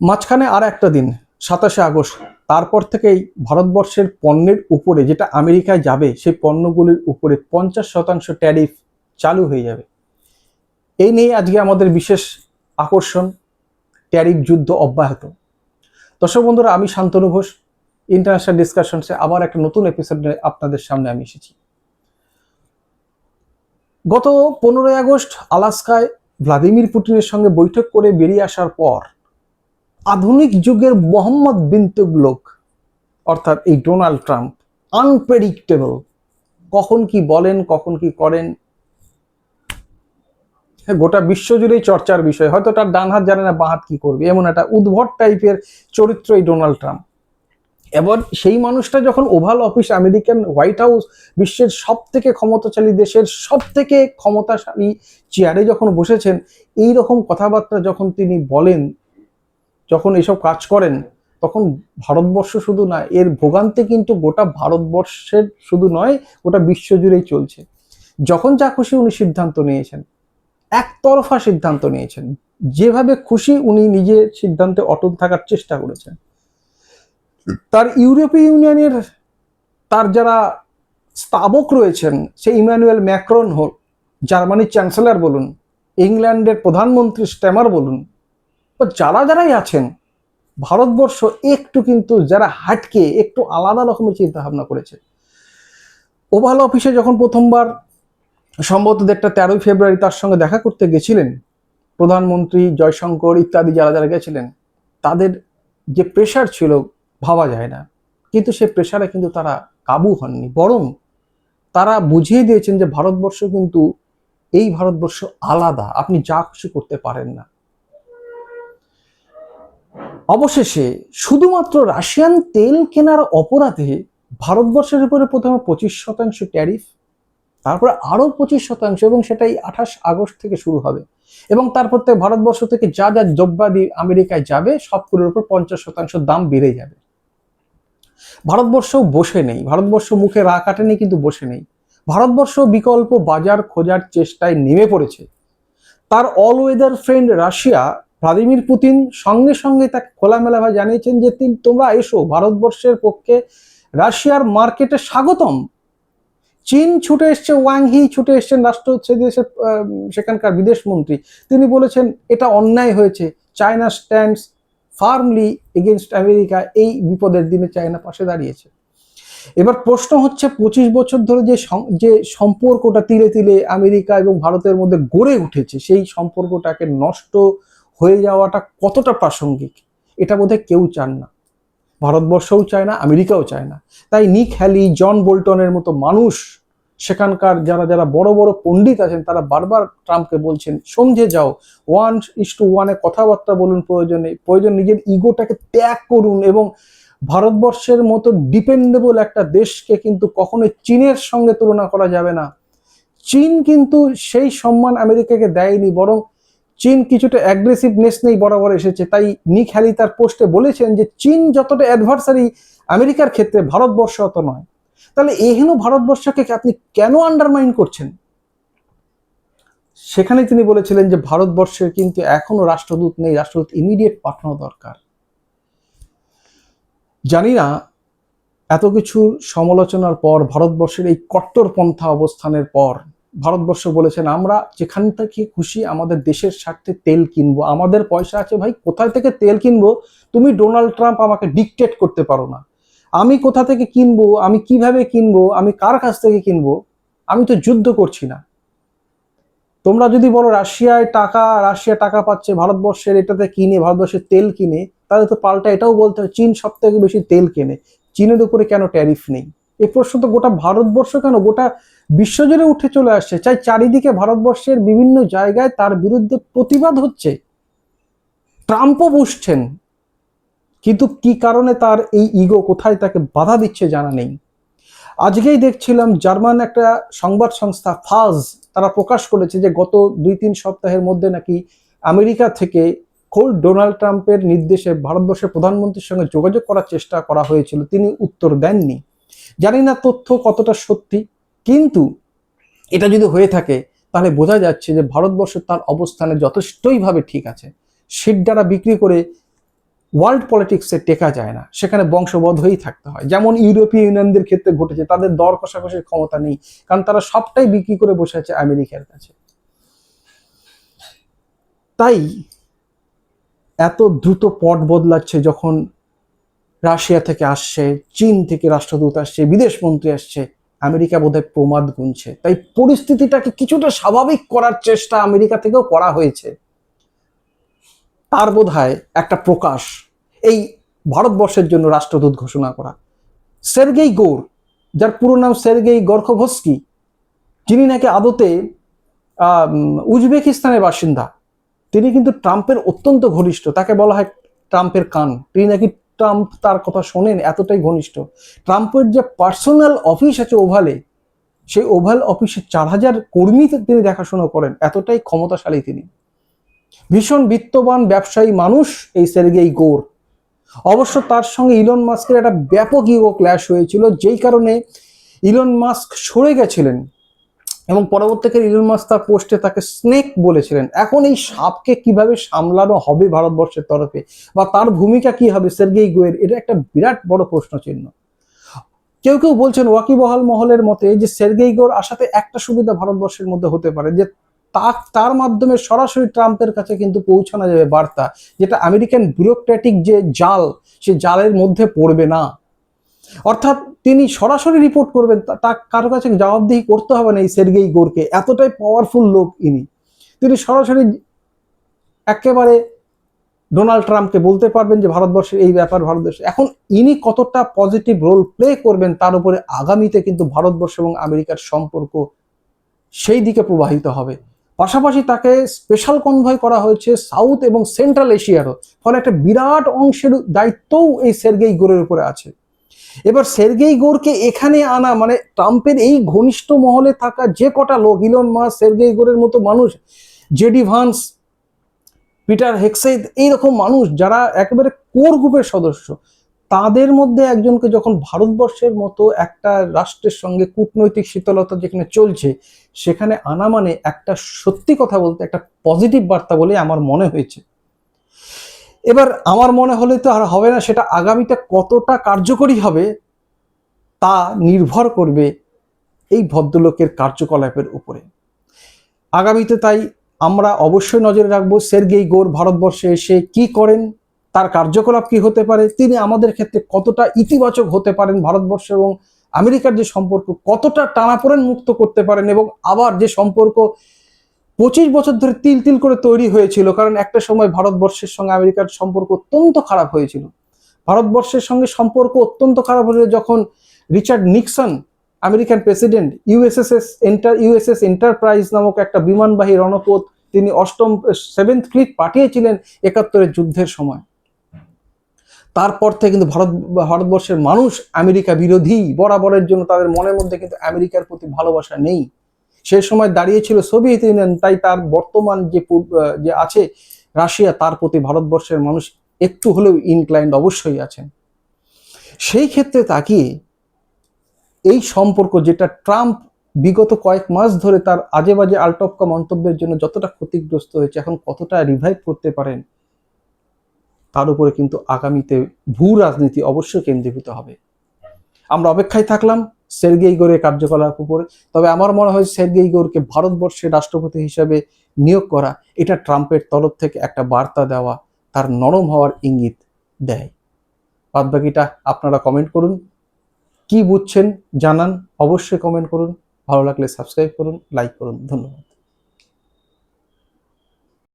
মাঝখানে আর একটা দিন, সাতাশে আগস্ট। তারপর থেকেই ভারতবর্ষের পণ্যের উপরে যেটা আমেরিকায় যাবে, সেই পণ্যগুলির উপরে পঞ্চাশ শতাংশ ট্যারিফ চালু হয়ে যাবে। এই নিয়ে আজকে আমাদের বিশেষ আকর্ষণ, ট্যারিফ যুদ্ধ অব্যাহত। দর্শক বন্ধুরা, আমি শান্তনু ঘোষ, ইন্টারন্যাশনাল ডিসকাশনসে আবার একটা নতুন এপিসোড আপনাদের সামনে আমি এসেছি। গত পনেরোই আগস্ট আলাস্কায় ভ্লাদিমির পুটিনের সঙ্গে বৈঠক করে বেরিয়ে আসার পর আধুনিক যুগের মোহাম্মদ বিন তুগলক অর্থাৎ এই ডোনাল্ড ট্রাম্প আনপ্রেডিক্টেবল কখন কি বলেন কখন কি করেন? হ্যাঁ, গোটা বিশ্বজুড়েই চর্চার বিষয়। হয়তো তার ডান হাত জানে না বাঁ হাত কি করবে। এমন একটা উদ্ভট টাইপের চরিত্র এই ডোনাল্ড ট্রাম্প। এবার সেই মানুষটা যখন Oval Office American White House বিশ্বের সব থেকে ক্ষমতাশালী দেশের সব থেকে ক্ষমতাশালী চেয়ারে যখন বসেছেন এই রকম কথাবার্তা যখন তিনি বলেন যখন এসব কাজ করেন, তখন ভারতবর্ষ শুধু না, এর ভোগান্তে কিন্তু গোটা ভারতবর্ষের শুধু নয়, গোটা বিশ্বজুড়েই চলছে। যখন যা খুশি উনি সিদ্ধান্ত নিয়েছেন, একতরফা সিদ্ধান্ত নিয়েছেন। যেভাবে খুশি উনি নিজের সিদ্ধান্তে অটল থাকার চেষ্টা করেছেন। তার ইউরোপীয় ইউনিয়নের তার যারা স্তাবক রয়েছেন সে ইমানুয়েল ম্যাক্রন হোক জার্মানির চ্যান্সেলর বলুন, ইংল্যান্ডের প্রধানমন্ত্রী স্ট্যামার বলুন বা যারা যারাই আছেন, ভারতবর্ষ একটু কিন্তু যারা হাটকে একটু আলাদা রকমের চিন্তা ভাবনা করেছে। ওভাল অফিসে যখন প্রথমবার সম্ভবত একটা তেরোই ফেব্রুয়ারি তার সঙ্গে দেখা করতে গেছিলেন, প্রধানমন্ত্রী জয়শঙ্কর ইত্যাদি যারা যারা গেছিলেন, তাদের যে প্রেশার ছিল ভাবা যায় না। কিন্তু সে প্রেশারে কিন্তু তারা কাবু হননি, বরং তারা বুঝিয়ে দিয়েছেন যে ভারতবর্ষ কিন্তু এই ভারতবর্ষ আলাদা, আপনি যা খুশি করতে পারেন না। অবশেষে শুধুমাত্র রাশিয়ান তেল কেনার অপরাধে ভারতবর্ষের উপরে প্রথমে পঁচিশ শতাংশ ট্যারিফ, তারপরে আরও পঁচিশ শতাংশ এবং সেটাই আঠাশ আগস্ট থেকে শুরু হবে। এবং তারপর থেকে ভারতবর্ষ থেকে যা যা দ্রব্যাদি আমেরিকায় যাবে, সবগুলোর উপর পঞ্চাশ শতাংশ দাম বেড়ে যাবে। ভারতবর্ষ বসে নেই। ভারতবর্ষ মুখে রা কাটেনি, কিন্তু বসে নেই। ভারতবর্ষ বিকল্প বাজার খোঁজার চেষ্টায় নেমে পড়েছে। তার all weather friend Russia Vladimir Putin সঙ্গে সঙ্গে তাকে খোলামেলাভাবে জানিয়েছেন যে, তিনি, তোমরা এসো, ভারতবর্ষের পক্ষে রাশিয়ার মার্কেটে স্বাগতম। চীন ছুটে এসছে ওয়াংহি ছুটে এসছেন, রাষ্ট্র সে দেশের সেখানকার বিদেশ মন্ত্রী তিনি বলেছেন, এটা অন্যায় হয়েছে। China stands firmly against America এই বিপদের দিনে চায়না পাশে দাঁড়িয়েছে। এবার প্রশ্ন হচ্ছে, পঁচিশ বছর ধরে যে যে সম্পর্কটা তিলে তিলে আমেরিকা এবং ভারতের মধ্যে গড়ে উঠেছে, সেই সম্পর্কটাকে নষ্ট হয়ে যাওয়াটা কতটা প্রাসঙ্গিক, এটা বোধহয় কেউ চান না। ভারতবর্ষও চায় না, আমেরিকাও চায় না। তাই নিক হ্যালি, জন বোল্টনের মতো মানুষ, সেখানকার যারা যারা বড় বড় পণ্ডিত আছেন, তারা বারবার ট্রাম্পকে বলছেন সমঝে যাও, ওয়ান ইস টু ওয়ানে কথাবার্তা বলুন প্রয়োজনে, প্রয়োজন নিজের ইগোটাকে ত্যাগ করুন এবং ভারতবর্ষের মতো ডিপেন্ডেবল একটা দেশকে কিন্তু কখনোই চীনের সঙ্গে তুলনা করা যাবে না। চীন কিন্তু সেই সম্মান আমেরিকাকে দেয়নি, বরং চীন কিছুটা অ্যাগ্রেসিভনেস নেই বরাবর এসেছে। তাই নিক হ্যালি তার পোস্টে বলেছেন যে, চীন যতটা অ্যাডভার্সারি আমেরিকার ক্ষেত্রে, ভারতবর্ষ অত নয়। তাহলে এহেন ভারতবর্ষকে আপনি কেন আন্ডারমাইন করছেন? সেখানে তিনি বলেছিলেন যে, ভারতবর্ষের কিন্তু এখনও রাষ্ট্রদূত নেই, রাষ্ট্রদূত ইমিডিয়েট পাঠানো দরকার। জানি না, এত কিছু সমালোচনার পর, ভারতবর্ষের এই কট্টরপন্থা অবস্থানের পর ভারতবর্ষ বলেছেন, আমরা যেখান থেকে খুশি আমাদের দেশের স্বার্থে তেল কিনবো। আমাদের পয়সা আছে, ভাই, কোথায় থেকে তেল কিনবো? তুমি ডোনাল্ড ট্রাম্প আমাকে ডিকটেট করতে পারো না। আমি কোথা থেকে কিনবো? আমি কীভাবে কিনবো? আমি কার কাছ থেকে কিনবো? আমি তো যুদ্ধ করছি না। তোমরা যদি বলো, রাশিয়ায় টাকা, রাশিয়া টাকা পাচ্ছে, ভারতবর্ষের এটাতে কিনে ভারতবর্ষের তেল কিনে, তাহলে তো পাল্টা এটাও বলতে হয় চীন সব থেকে বেশি তেল কেনে। চীনের উপরে কেন ট্যারিফ নেই? এই প্রশ্ন তো গোটা ভারতবর্ষ কেন? গোটা বিশ্বজুড়ে উঠে চলে আসছে। চাই চারিদিকে ভারতবর্ষের বিভিন্ন জায়গায় তার বিরুদ্ধে প্রতিবাদ হচ্ছে। ট্রাম্পও বসছেন কিন্তু কি কারণে তার এই ইগো কোথায় তাকে বাধা দিচ্ছে জানা নেই। আজকেই দেখছিলাম জার্মান একটা সংবাদ সংস্থা ফাজ, তারা প্রকাশ করেছে যে গত দুই তিন সপ্তাহের মধ্যে নাকি আমেরিকা থেকে খোল ডোনাল্ড ট্রাম্পের নির্দেশে ভারতবর্ষের প্রধানমন্ত্রীর সঙ্গে যোগাযোগ করার চেষ্টা করা হয়েছিল। তিনি উত্তর দেননি। জানি না তথ্য কতটা সত্যি, কিন্তু এটা যদি হয়ে থাকে, তাহলে বোঝা যাচ্ছে যে ভারতবর্ষ তার অবস্থানে যথেষ্টইভাবে ঠিক আছে। সিট দ্বারা বিক্রি করে ওয়ার্ল্ড পলিটিক্সে টেকা যায় না, সেখানে বংশবদ্ধ হয়েই থাকতে হয়। যেমন ইউরোপীয় ইউনিয়নদের ক্ষেত্রে ঘটেছে, তাদের দর কষাকষির ক্ষমতা নেই, কারণ তারা সবটাই বিক্রি করে বসে আছে আমেরিকার কাছে। তাই এত দ্রুত পট বদলাচ্ছে যখন রাশিয়া থেকে আসছে, চীন থেকে রাষ্ট্রদূত আসছে, বিদেশ মন্ত্রী আসছে, আমেরিকা বোধহয় প্রমাদ গুনছে। তাই পরিস্থিতিটাকে কিছুটা স্বাভাবিক করার চেষ্টা আমেরিকা থেকেও করা হয়েছে। তার বোধহয় একটা প্রকাশ, এই ভারতবর্ষের জন্য রাষ্ট্রদূত ঘোষণা করা। সের্গেই গৌর, যার পুরো নাম সের্গেই গর্খভস্কি, যিনি নাকি আদতে উজবেকিস্তানের বাসিন্দা। তিনি কিন্তু ট্রাম্পের অত্যন্ত ঘনিষ্ঠ, তাকে বলা হয় ট্রাম্পের কান। তিনি নাকি ট্রাম্প তার কথা শোনেন, এতটাই ঘনিষ্ঠ। ট্রাম্পের যে পার্সোনাল অফিস আছে ওভালে, সেই ওভাল অফিসে চার হাজার কর্মী তিনি দেখাশোনা করেন, এতটাই ক্ষমতাশালী তিনি। ভীষণ বিত্তবান ব্যবসায়ী মানুষ এই সের্গেই গোর। অবশ্য তার সঙ্গে ইলন মাস্কের একটা ব্যাপক ইগো ক্ল্যাশ হয়েছিল, যেই কারণে ইলন মাস্ক সরে গেছিলেন। এবং পরবর্তীকালে ইলন মাস্ক তার পোস্টে তাকে স্নেক বলেছিলেন। এখন এই সাপকে কীভাবে সামলানো হবে ভারতবর্ষের তরফে বা তার ভূমিকা কি হবে সের্গেই গোয়ের এটা একটা বিরাট বড় প্রশ্ন চিহ্ন কেউ কেউ বলছেন ওয়াকিবহাল মহলের মতে যে সের্গেই গোর আসাতে একটা সুবিধা ভারতবর্ষের মধ্যে হতে পারে, যে তা, তার মাধ্যমে সরাসরি ট্রাম্পের কাছে কিন্তু পৌঁছানো যাবে বার্তা, যেটা আমেরিকান ব্যুরোক্রেটিক যে জাল, সে জালের মধ্যে পড়বে না। অর্থাৎ তিনি সরাসরি রিপোর্ট করবেন, তা- কারও কাছে জবাবদিহি করতে হবে না এই সের্গেই গোরকে, এতটাই পাওয়ারফুল লোক ইনি। তিনি সরাসরি একেবারে ডোনাল্ড ট্রাম্পকে বলতে পারবেন যে ভারতবর্ষের এই ব্যাপার, ভারতবর্ষ, এখন ইনি কতটা পজিটিভ রোল প্লে করবেন তার উপরে আগামীতে কিন্তু ভারতবর্ষ এবং আমেরিকার সম্পর্ক সেই দিকে প্রবাহিত হবে। পাশাপাশি তাকে স্পেশাল কনভয় করা হয়েছে সাউথ এবং সেন্ট্রাল এশিয়ারও ফলে একটা বিরাট অংশের দায়িত্বও এই সের্গেই গোরের উপরে আছে। এবার সের্গেই গোরকে এখানে আনা মানে ট্রাম্পের এই ঘনিষ্ঠ মহলে থাকা যে কটা লোক, ইলন মাস সের্গেই গোরের মতো মানুষ, জেডি ভান্স, পিটার হেক্সেদ এইরকম মানুষ যারা একেবারে কোর গ্রুপের সদস্য, তাদের মধ্যে একজনকে যখন ভারতবর্ষের মতো একটা রাষ্ট্রের সঙ্গে কূটনৈতিক শীতলতা যেখানে চলছে, সেখানে আনা মানে একটা সত্যি কথা বলতে একটা পজিটিভ বার্তা বলে আমার মনে হয়েছে। এবার আমার মনে হলে তো আর হবে না, সেটা আগামীতে কতটা কার্যকরী হবে তা নির্ভর করবে এই ভদ্রলোকের কার্যকলাপের উপরে। আগামীতে তাই আমরা অবশ্যই নজরে রাখব সের্গেই গোর ভারতবর্ষে এসে কি করেন, তার কার্যকলাপ কি হতে পারে, তিনি আমাদের ক্ষেত্রে কতটা ইতিবাচক হতে পারেন ভারতবর্ষ এবং আমেরিকার যে সম্পর্ক কতটা টানাপোড়েন মুক্ত করতে পারেন এবং আবার যে সম্পর্ক পঁচিশ বছর ধরে তিল তিল করে তৈরি হয়েছিল, কারণ একটা সময় ভারতবর্ষের সঙ্গে আমেরিকার সম্পর্ক অত্যন্ত খারাপ হয়েছিল। ভারতবর্ষের সঙ্গে সম্পর্ক অত্যন্ত খারাপ হয়েছিল যখন Richard Nixon, American president USSS enter USS Enterprise নামক একটা বিমানবাহী রণপথ তিনি অষ্টম, সেভেন্থ ফ্লিট পাঠিয়েছিলেন একাত্তরের যুদ্ধের সময়। তারপর থেকে কিন্তু ভারত, ভারতবর্ষের মানুষ আমেরিকা বিরোধী, বরাবরের জন্য তাদের মনের মধ্যে কিন্তু আমেরিকার প্রতি ভালোবাসা নেই। সেই সময় দাঁড়িয়েছিল সোভিয়েত ইউনিয়ন, তাই তার বর্তমান যে যে আছে রাশিয়া, তার প্রতি ভারতবর্ষের মানুষ একটু হলেও ইনক্লাইন্ড অবশ্যই আছেন। সেই ক্ষেত্রে তাকিয়ে এই সম্পর্ক যেটা ট্রাম্প বিগত কয়েক মাস ধরে তার আজে বাজে আলটপকা মন্তব্যের জন্য যতটা ক্ষতিগ্রস্ত হয়েছে, এখন কতটা রিভাইভ করতে পারেন, তার উপরে কিন্তু আগামীতে ভূ রাজনীতি অবশ্যই কেন্দ্রীভূত হবে। আমরা অপেক্ষায় থাকলাম। সের্গেই গোরের কার্যকলাপ উপরে। তবে আমার মনে হয় সের্গেই গোরকে ভারতবর্ষের রাষ্ট্রপতি হিসাবে নিয়োগ করা, এটা ট্রাম্পের তরফ থেকে একটা বার্তা দেওয়া তার নরম হওয়ার ইঙ্গিত দেয়। বাদ বাকিটা আপনারা কমেন্ট করুন। কি বুঝছেন জানান, অবশ্যই কমেন্ট করুন। ভালো লাগলে সাবস্ক্রাইব করুন লাইক করুন। ধন্যবাদ।